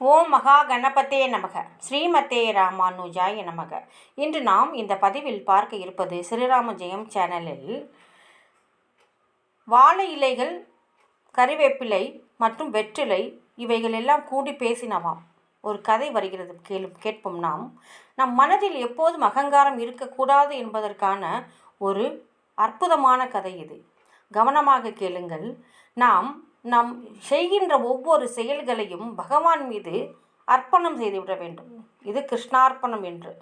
ஓம் மகா கணபத்தே நமக. ஸ்ரீமதே ராமானுஜாய நமக. இன்று நாம் இந்த பதிவில் பார்க்க இருப்பது ஸ்ரீராம ஜெயம் சேனலில் வாழை இலைகள் கறிவேப்பிலை மற்றும் வெற்றிலை இவைகள் எல்லாம் கூடி பேசினவாம். ஒரு கதை வருகிறது கேளு கேட்போம் நாம். நம் மனதில் எப்போதும் அகங்காரம் இருக்கக்கூடாது என்பதற்கான ஒரு அற்புதமான கதை இது. கவனமாக கேளுங்கள். நாம் நாம் செய்கின்ற ஒவ்வொரு செயல்களையும் பகவான் மீது அர்ப்பணம் செய்துவிட வேண்டும். இது கிருஷ்ணார்ப்பணம் என்று.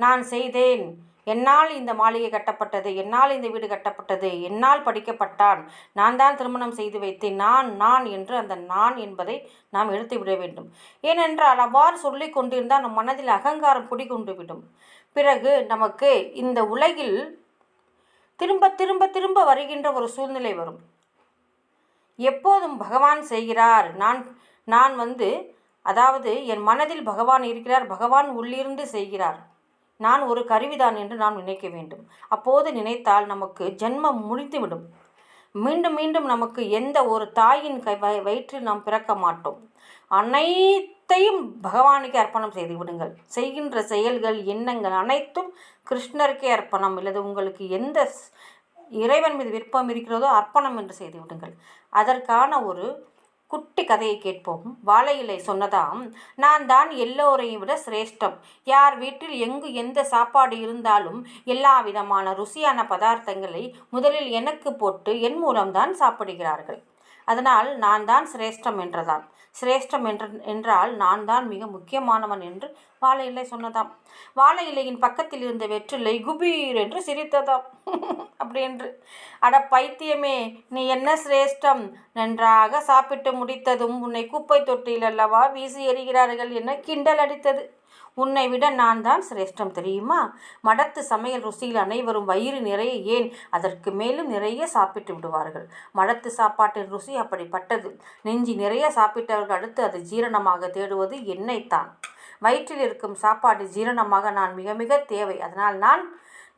நான் செய்தேன். என்னால் இந்த மாளிகை கட்டப்பட்டது. என்னால் இந்த வீடு கட்டப்பட்டது. என்னால் படிக்கப்பட்டான். நான் தான் திருமணம் செய்து வைத்தேன். நான் நான் என்று அந்த நான் என்பதை நாம் எடுத்து விட வேண்டும். ஏனென்றால் அவ்வாறு சொல்லி கொண்டிருந்தால் நம் மனதில் அகங்காரம் குடிகொண்டு விடும். பிறகு நமக்கு இந்த உலகில் திரும்ப திரும்ப திரும்ப வருகின்ற ஒரு சூழ்நிலை வரும். எப்போதும் பகவான் செய்கிறார். நான் நான் வந்து அதாவது என் மனதில் பகவான் இருக்கிறார். பகவான் உள்ளிருந்து செய்கிறார். நான் ஒரு கருவிதான் என்று நாம் நினைக்க வேண்டும். அப்போது நினைத்தால் நமக்கு ஜென்மம் முடிந்துவிடும். மீண்டும் மீண்டும் நமக்கு எந்த ஒரு தாயின் கை வயிற்றில் நாம் பிறக்க மாட்டோம். அனைத்தையும் பகவானுக்கு அர்ப்பணம் செய்து விடுங்கள். செய்கின்ற செயல்கள் எண்ணங்கள் அனைத்தும் கிருஷ்ணருக்கே அர்ப்பணம். இல்லது உங்களுக்கு எந்த இறைவன் மீது விருப்பம் இருக்கிறதோ அர்ப்பணம் என்று செய்து விடுங்கள். அதற்கான ஒரு குட்டி கதையை கேட்போம். வாழை இலை சொன்னதாம் நான் தான் எல்லோரையும் விட சிரேஷ்டம். யார் வீட்டில் எங்கு எந்த சாப்பாடு இருந்தாலும் எல்லா விதமான ருசியான பதார்த்தங்களை முதலில் எனக்கு போட்டு என் மூலம்தான் சாப்பிடுகிறார்கள். அதனால் நான் தான் சிரேஷ்டம் என்றதான் சிரேஷ்டம் என்ற என்றால் நான் தான் மிக முக்கியமானவன் என்று வாழை இலை சொன்னதாம். வாழை இலையின் பக்கத்தில் இருந்த வெற்றிலை குபீர் என்று சிரித்ததாம். அப்படி என்று. அட பைத்தியமே நீ என்ன சிரேஷ்டம்? நன்றாக சாப்பிட்டு முடித்ததும் உன்னை குப்பை தொட்டியில் அல்லவா வீசி எறிகிறார்கள் என கிண்டல் அடித்தது. உன்னை விட நான் தான் சிரேஷ்டம் தெரியுமா? மடத்து சமையல் ருசியில் அனைவரும் வயிறு நிறைய ஏன் அதற்கு மேலும் நிறைய சாப்பிட்டு விடுவார்கள்? மடத்து சாப்பாட்டின் ருசி அப்படிப்பட்டது. நெஞ்சி நிறைய சாப்பிட்டவர்கள் அடுத்து அது ஜீரணமாக தேடுவது என்னைத்தான். வயிற்றில் இருக்கும் சாப்பாடு ஜீரணமாக நான் மிக மிக தேவை. அதனால் நான்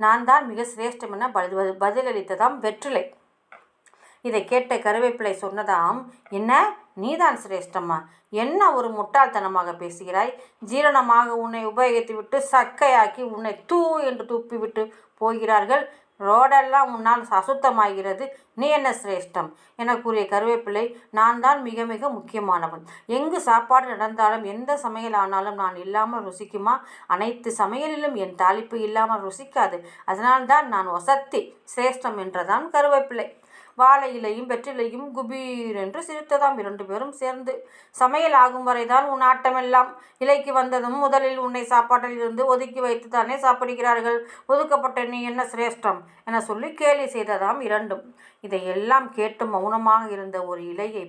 நான் தான் மிக சிரேஷ்டம் என பதிலளித்ததாம் வெற்றிலை. இதை கேட்ட கருவேப்பிலை சொன்னதாம் என்ன? நீதான் சிரேஷ்டம்மா. என்ன ஒரு முட்டாள்தனமாக பேசுகிறாய்? ஜீரணமாக உன்னை உபயோகித்து விட்டு சக்கையாக்கி உன்னை தூ என்று துப்பிவிட்டு போகிறார்கள். ரோடெல்லாம் உன்னால் அசுத்தமாகிறது. நீ என்ன சிரேஷ்டம்? என கூறிய கருவேப்பிள்ளை நான் தான் மிக மிக முக்கியமானவன். எங்கு சாப்பாடு நடந்தாலும் எந்த சமையல் ஆனாலும் நான் இல்லாமல் ருசிக்குமா? அனைத்து சமையலிலும் என் தாளிப்பு இல்லாமல் ருசிக்காது. அதனால்தான் நான் வசத்தி சிரேஷ்டம் என்றதான் கருவேப்பிள்ளை. வாழை இலையும் வெற்றிலையும் குபீர் என்று சிரித்ததாம் இரண்டு பேரும் சேர்ந்து. சமையல் ஆகும் வரைதான் உன் ஆட்டமெல்லாம். இலைக்கு வந்ததும் முதலில் உன்னை சாப்பாட்டில் இருந்து ஒதுக்கி வைத்து தானே சாப்பிடுகிறார்கள். ஒதுக்கப்பட்ட நீ என்ன சிரேஷ்டம் என சொல்லி கேலி செய்ததாம் இரண்டும். இதையெல்லாம் கேட்டு மௌனமாக இருந்த ஒரு இலையை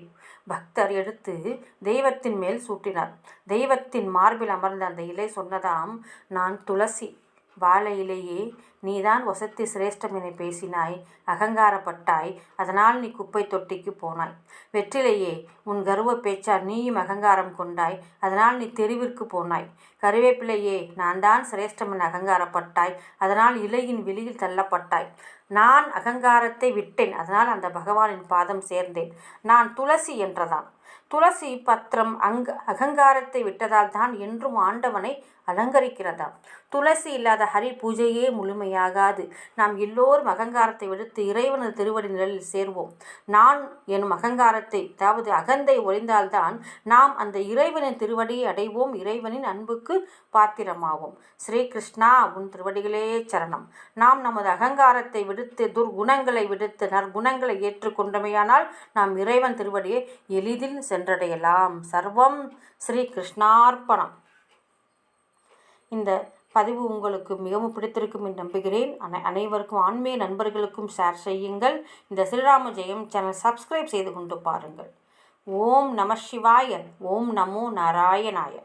பக்தர் எடுத்து தெய்வத்தின் மேல் சூட்டினார். தெய்வத்தின் மார்பில் அமர்ந்த அந்த இலை சொன்னதாம் நான் துளசி. வாழை இலையே நீதான் வசத்தி சிரேஷ்டம் என பேசினாய் அகங்காரப்பட்டாய் அதனால் நீ குப்பை தொட்டிக்கு போனாய். வெற்றிலையே உன் கர்வ பேச்சால் நீயும் அகங்காரம் கொண்டாய் அதனால் நீ தெருவிற்கு போனாய். கருவேப்பிலையே நான் தான் சிரேஷ்டம் என அகங்காரப்பட்டாய் அதனால் இலையின் வெளியில் தள்ளப்பட்டாய். நான் அகங்காரத்தை விட்டேன் அதனால் அந்த பகவானின் பாதம் சேர்ந்தேன். நான் துளசி என்றதான் துளசி பத்திரம் அங்க அகங்காரத்தை விட்டதால் தான் என்றும் ஆண்டவனை அலங்கரிக்கிறதாம். துளசி இல்லாத ஹரி பூஜையே முழுமை முழுமையாகாது நாம் எல்லோரும் அகங்காரத்தை விடுத்து இறைவனது திருவடி நிழலில் சேர்வோம். நான் எனும் அகங்காரத்தை அதாவது அகந்தை ஒழிந்தால்தான் நாம் அந்த இறைவனின் திருவடியை அடைவோம். இறைவனின் அன்புக்கு பாத்திரமாவோம். ஸ்ரீ கிருஷ்ணா உன் திருவடிகளே சரணம். நாம் நமது அகங்காரத்தை விடுத்து துர்குணங்களை விடுத்து நற்குணங்களை ஏற்றுக்கொண்டமையானால் நாம் இறைவன் திருவடியை எளிதில் சென்றடையலாம். சர்வம் ஸ்ரீ கிருஷ்ணார்ப்பணம் இந்த பதிவு உங்களுக்கு மிகவும் பிடித்திருக்கும் என்று நம்புகிறேன். அனை அனைவருக்கும் ஆன்மீக நண்பர்களுக்கும் ஷேர் செய்யுங்கள். இந்த ஸ்ரீராம ஜெயம் சேனல் சப்ஸ்கிரைப் செய்து கொண்டு பாருங்கள். ஓம் நம சிவாய ஓம் நமோ நாராயணாய.